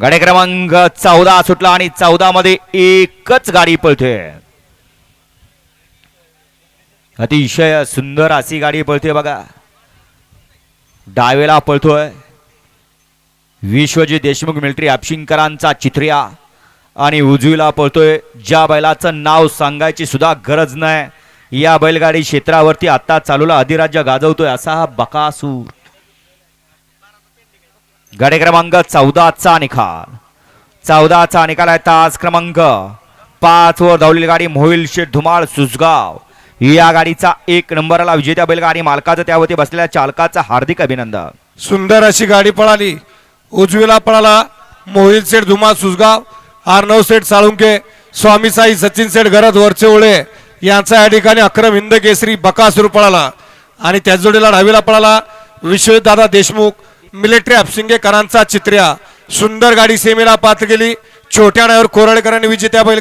गाडी क्रमांक चौदा सुटला आणि चौदा मध्ये एकच गाडी पळते. अतिशय सुंदर अशी गाडी पळते बघा. डावेला पळतोय. विश्वजी देशमुख मिलिटरी आपशिंकरांचा चित्रिया आणि उजवीला पळतोय. ज्या बैलाचं नाव सांगायची सुद्धा गरज नाही. या बैलगाडी क्षेत्रावरती आता चालूला अधिराज्य गाजवतोय असा हा बकासूर. गाडी क्रमांक चौदाचा निकाल. चौदाचा निकाल आहे तास क्रमांक. पाच वर धावलेली गाडी मोहिल शेठ धुमाळ सुसगाव या गाडीचा एक नंबरला विजेत्या बैलगाडी मालकाचं त्यावरती बसलेल्या चालकाचं हार्दिक अभिनंदन. सुंदर अशी गाडी पळाली. उजवीला पळाला मोहिल सेठ धुमा सुसगाव आर्नव सेठ साळुंके स्वामी साई सचिन सेठ गरज वरचे ओळे. यांचा या ठिकाणी अक्रम हिंद केसरी बकासूर पळाला. आणि त्याच जोडीला डावीला पळाला विश्वजित दादा देशमुख. मिलिटरी अपसिंगेकरांचा चित्र्या. सुंदर गाडी सेमीला पात्र गेली. छोट्या नावर कोरडकरांनी विजेत्या बैल